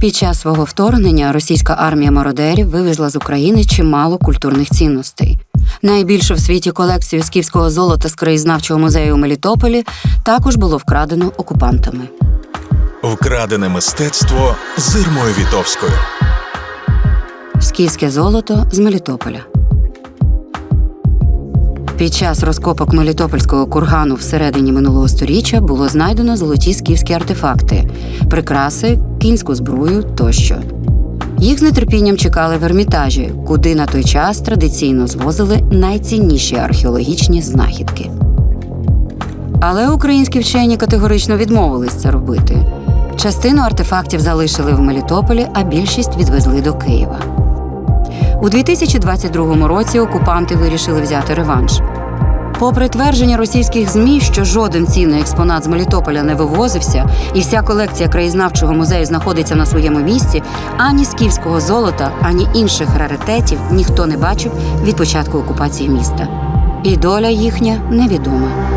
Під час свого вторгнення російська армія мародерів вивезла з України чимало культурних цінностей. Найбільшу в світі колекцію скіфського золота з краєзнавчого музею у Мелітополі також було вкрадено окупантами. Вкрадене мистецтво з Ірмою Вітовською. Скіфське золото з Мелітополя. Під час розкопок Мелітопольського кургану всередині минулого сторіччя було знайдено золоті скіфські артефакти, прикраси, кінську зброю тощо. Їх з нетерпінням чекали в Ермітажі, куди на той час традиційно звозили найцінніші археологічні знахідки. Але українські вчені категорично відмовились це робити. Частину артефактів залишили в Мелітополі, а більшість відвезли до Києва. У 2022 році окупанти вирішили взяти реванш. Попри твердження російських ЗМІ, що жоден цінний експонат з Мелітополя не вивозився, і вся колекція краєзнавчого музею знаходиться на своєму місці, ані скіфського золота, ані інших раритетів ніхто не бачив від початку окупації міста. І доля їхня невідома.